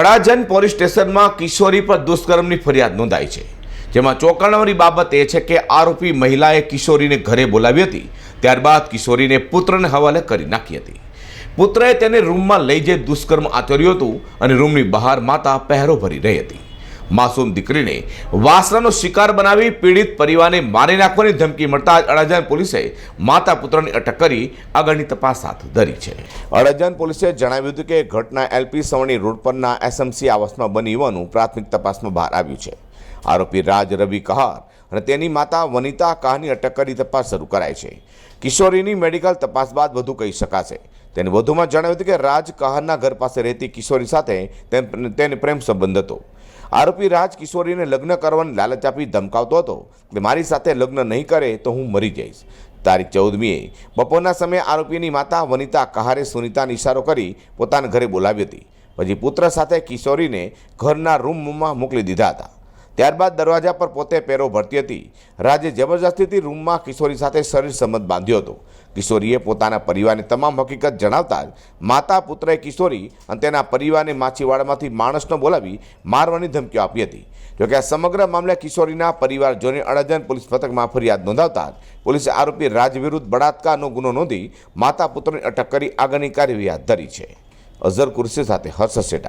Adajan police સ્ટેશનમાં કિશોરી પર દુષ્કર્મની ફરિયાદ નોંધાઈ છે. જેમાં ચોંકાવનારી બાબત એ છે કે આરોપી મહિલાએ કિશોરીને ઘરે બોલાવી હતી, ત્યારબાદ કિશોરીને પુત્રને હવાલે કરી નાખી હતી. પુત્રએ તેને રૂમમાં લઈ જઈ દુષ્કર્મ આચર્યું હતું અને રૂમની બહાર માતા પહેરો ભરી રહી હતી. માસૂમ દીકરીને વાસણાનો શિકાર બનાવી પીડિત પરિવારને મારી નાખવાની ધમકી મળતા જ અડાજણ પોલીસે માતા પુત્રની અટક કરી આગળની તપાસ હાથ ધરી છે. અડાજાન પોલીસે જણાવ્યું હતું કે ઘટના એલપી સવણી રોડ પરના એસએમસી આવાસમાં બની હોવાનું પ્રાથમિક તપાસમાં બહાર આવ્યું છે. આરોપી રાજ રવિ કહાર અને તેની માતા વનિતા કહાની અટક કરી તપાસ શરૂ કરાઈ છે. કિશોરીની મેડિકલ તપાસ બાદ વધુ કહી શકાશે. તેને વધુમાં જણાવ્યું હતું કે રાજ કહારના ઘર પાસે રહેતી કિશોરી સાથે તેને પ્રેમ સંબંધ હતો. આરોપી રાજ કિશોરીને લગ્ન કરવાની લાલચ આપી ધમકાવતો હતો કે મારી સાથે લગ્ન નહીં કરે તો હું મરી જઈશ. તારીખ ચૌદમીએ બપોરના સમયે આરોપીની માતા વનિતા કહારે સુનિતાને ઇશારો કરી પોતાના ઘરે બોલાવી હતી. પછી પુત્ર સાથે કિશોરીને ઘરના રૂમમાં મોકલી દીધા હતા. ત્યારબાદ દરવાજા પર પોતે પેરો ભરતી હતી. રાજે જબરજસ્તીથી રૂમમાં કિશોરી સાથે શરીર સંબંધ બાંધ્યો હતો. કિશોરીએ પોતાના પરિવારને તમામ હકીકત જણાવતા જ માતા, પુત્રએ કિશોરી અને તેના પરિવારને માછીવાડામાંથી માણસનો બોલાવી મારવાની ધમકીઓ આપી હતી. જોકે આ સમગ્ર મામલે કિશોરીના પરિવારજોને અડજન પોલીસ મથકમાં ફરિયાદ નોંધાવતા પોલીસે આરોપી રાજ વિરુદ્ધ બળાત્કારનો ગુનો નોંધી માતા, પુત્રની અટક કરી આગળની કાર્યવાહી હાથ ધરી છે. અઝર કુરશી સાથે હર્ષ સેટા